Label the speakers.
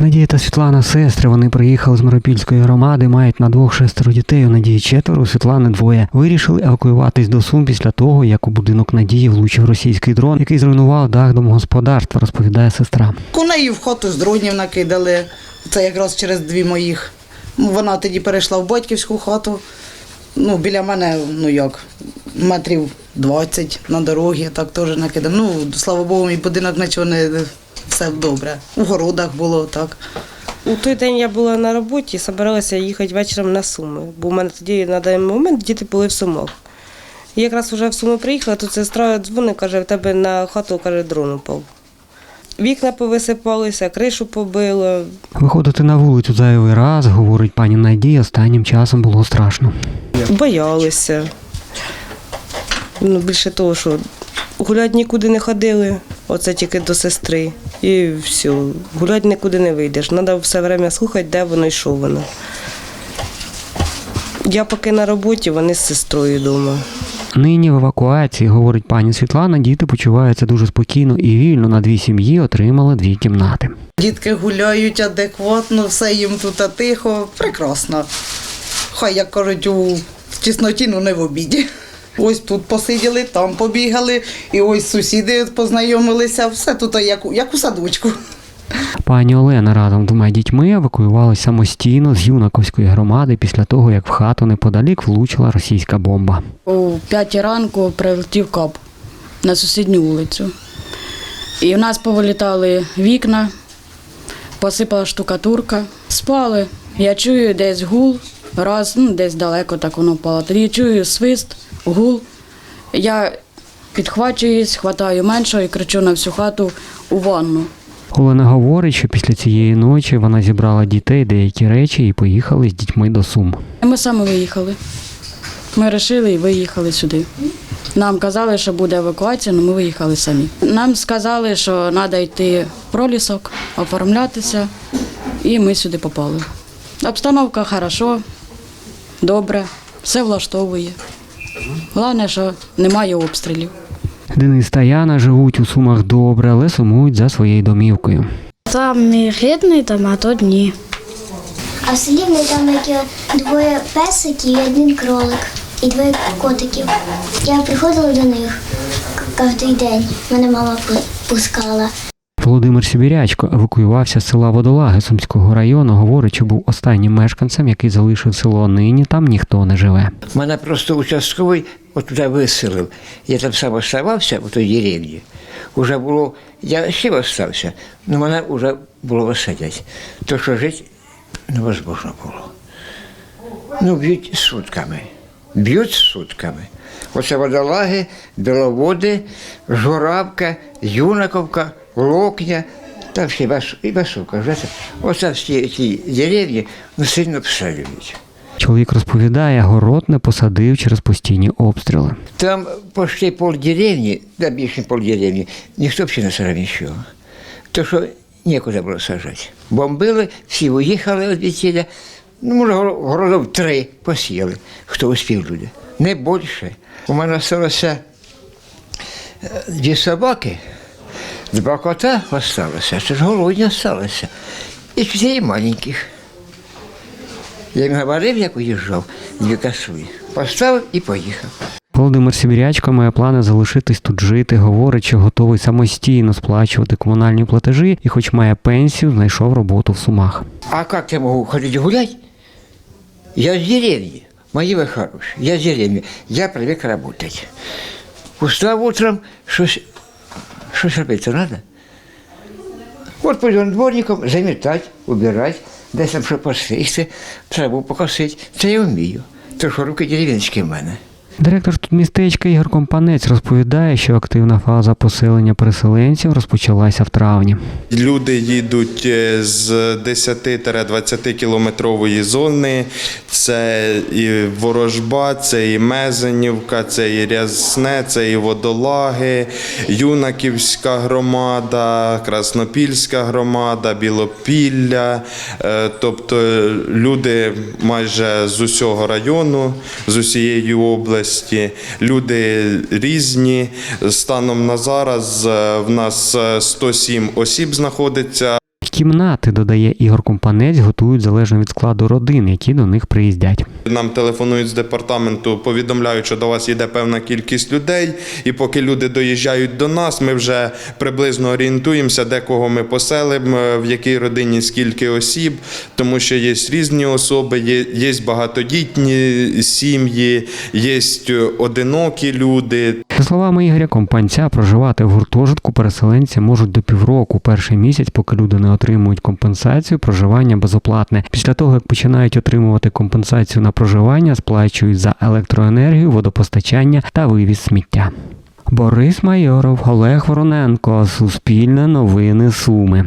Speaker 1: Надія та Світлана сестри. Вони приїхали з Миропільської громади, мають на двох шестеро дітей. У Надії четверо, у Світлани двоє. Вирішили евакуюватись до Сум після того, як у будинок Надії влучив російський дрон, який зруйнував дах домогосподарства, розповідає сестра.
Speaker 2: У неї в хату з дронів накидали. Це якраз через дві моїх. Вона тоді перейшла в батьківську хату. Ну, біля мене, ну як, метрів 20 на дорогі, так теж накидали. Ну, слава Богу, мій будинок нічого не все добре. У городах було так.
Speaker 3: У той день я була на роботі, збиралася їхати вечором на Суми, бо в мене тоді на даний момент діти були в Сумах. І якраз вже в Суми приїхала, тут сестра дзвонить, каже, в тебе на хату каже, дрон упав. Вікна повисипалися, кришу побило.
Speaker 1: Виходити на вулицю зайвий раз, говорить пані Надія, останнім часом було страшно.
Speaker 3: Боялися. Ну, більше того, що гулять нікуди не ходили, оце тільки до сестри. І все. Гулять нікуди не вийдеш. Треба все время слухати, де воно і що воно. Я поки на роботі, вони з сестрою вдома.
Speaker 1: Нині в евакуації, говорить пані Світлана, діти почуваються дуже спокійно і вільно. На дві сім'ї отримали дві кімнати.
Speaker 2: Дітки гуляють адекватно, все їм тут тихо, прекрасно. Хай, як кажуть, у тісноті, ну не в обіді. Ось тут посиділи, там побігали, і ось сусіди познайомилися, все тут як, у- як у садочку.
Speaker 1: Пані Олена разом з двома дітьми евакуювалися самостійно з Юнаковської громади після того, як в хату неподалік влучила російська бомба.
Speaker 4: У п'ятій ранку прилетів кап на сусідню вулицю. І в нас повилітали вікна, посипала штукатурка. Спали. Я чую десь гул, раз, ну десь далеко так воно впало. Тоді чую свист, гул. Я підхвачуюсь, хватаю меншого і кричу на всю хату у ванну.
Speaker 1: Олена говорить, що після цієї ночі вона зібрала дітей, деякі речі і поїхали з дітьми до Сум.
Speaker 4: Ми саме виїхали. Ми вирішили і виїхали сюди. Нам казали, що буде евакуація, але ми виїхали самі. Нам сказали, що треба йти в пролісок, оформлятися, і ми сюди попали. Обстановка хорошо, добре, все влаштовує. Головне, що немає обстрілів.
Speaker 1: Денис та Яна живуть у Сумах добре, але сумують за своєю домівкою.
Speaker 5: Там мій рідний, там а то ні. А в селі в мене там як двоє песиків і один кролик, і двоє котиків. Я приходила до них кожен день. Мене мама пускала.
Speaker 1: Володимир Сибірячко евакуювався з села Водолаги Сумського району. Говорить, що був останнім мешканцем, який залишив село. Нині там ніхто не живе.
Speaker 6: Мене просто участковий от туди виселив. Я там сам оставався у той деревні. Уже було, я ще остався, але мене вже було висадять. То що жити невозможно було. Ну, б'ють сутками. Б'ють сутками. Оце водолаги, біловоди, журавка, юнаковка, локня, та всі Бас- і басука. Оце всі ці деревні ну, сильно обстрілюють.
Speaker 1: Чоловік розповідає, город не посадив через постійні обстріли.
Speaker 6: Там почти полдеревні, да більше полдеревні, ніхто взагалі не сажав нічого. То що нікуди було сажати. Бомбили, всі уїхали від весілля. Ну, може, горо- городов три посіяли, хто успів люди. Не більше. У мене залишилося е, дві собаки, два кота залишилося, це ж голодні залишилося. І чотири маленьких. Я їм говорив, як уїжджав, дві косуї. Поставив і поїхав.
Speaker 1: Володимир Сибірячко має плани залишитись тут жити. Говорить, що готовий самостійно сплачувати комунальні платежі і, хоч має пенсію, знайшов роботу в Сумах.
Speaker 6: А как я могу ходить гулять? Я с деревни. Мои вы хорошие. Я с деревни. Я привык работать. Устав утром, что-то робити надо. Вот пойдем дворником заметать, убирать, десь там що посисти, траву покосити. Це я вмію. То що руки деревенські в мене.
Speaker 1: Директор тут містечка Ігор Компанець розповідає, що активна фаза поселення переселенців розпочалася в травні.
Speaker 7: Люди їдуть е, з 10-20 кілометрової зони. Це і Ворожба, це і Мезенівка, це і Рясне, це і Водолаги, Юнаківська громада, Краснопільська громада, Білопілля. Е, Тобто люди майже з усього району, з усієї області. Люди різні. Станом на зараз е, в нас е, 107 осіб знаходиться
Speaker 1: Кімнати, додає Ігор Компанець, готують залежно від складу родин, які до них приїздять.
Speaker 7: Нам телефонують з департаменту, повідомляють, що до вас йде певна кількість людей, і поки люди доїжджають до нас, ми вже приблизно орієнтуємося, де кого ми поселимо, в якій родині скільки осіб, тому що є різні особи, є, є багатодітні сім'ї, є одинокі люди.
Speaker 1: За словами Ігоря Компанця, проживати в гуртожитку переселенці можуть до півроку. Перший місяць, поки люди не отримують компенсацію, проживання безоплатне. Після того, як починають отримувати компенсацію на проживання, сплачують за електроенергію, водопостачання та вивіз сміття. Борис Майоров, Олег Вороненко, Суспільне новини Суми.